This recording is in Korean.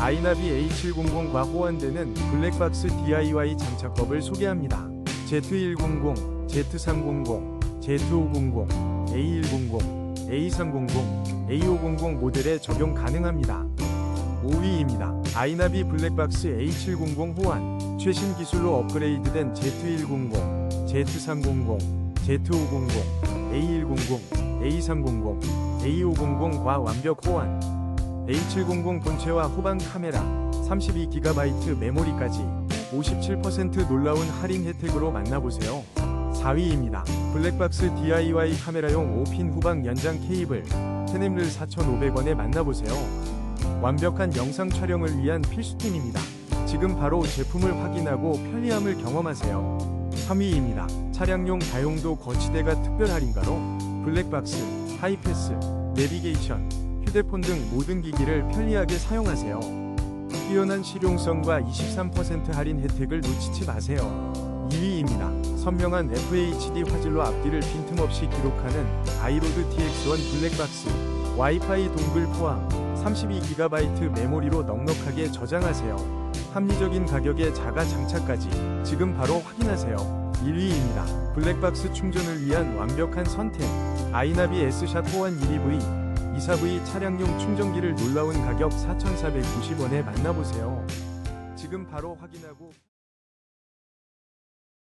아이나비 A700과 호환되는 블랙박스 DIY 장착법을 소개합니다. Z100, Z300, Z500, A100, A300, A500 모델에 적용 가능합니다. 5위입니다. 아이나비 블랙박스 A700 호환 최신 기술로 업그레이드된 Z100, Z300, Z500, A100, A300, A500과 완벽 호환 A700 본체와 후방 카메라 32GB 메모리까지 57% 놀라운 할인 혜택으로 만나보세요. 4위입니다. 블랙박스 DIY 카메라용 5핀 후방 연장 케이블 테넴를 4,500원에 만나보세요. 완벽한 영상 촬영을 위한 필수템입니다. 지금 바로 제품을 확인하고 편리함을 경험하세요. 3위입니다. 차량용 다용도 거치대가 특별 할인가로 블랙박스, 하이패스, 내비게이션, 휴대폰 등 모든 기기를 편리하게 사용하세요. 뛰어난 실용성과 23% 할인 혜택을 놓치지 마세요. 2위입니다. 선명한 FHD 화질로 앞뒤를 빈틈없이 기록하는 아이로드 TX1 블랙박스 와이파이 동글 포함 32GB 메모리로 넉넉하게 저장하세요. 합리적인 가격에 자가 장착까지 지금 바로 확인하세요. 1위입니다. 블랙박스 충전을 위한 완벽한 선택 아이나비 S샷 호환 1EV 24V 차량용 충전기를 놀라운 가격 4,490원에 만나보세요. 지금 바로 확인하고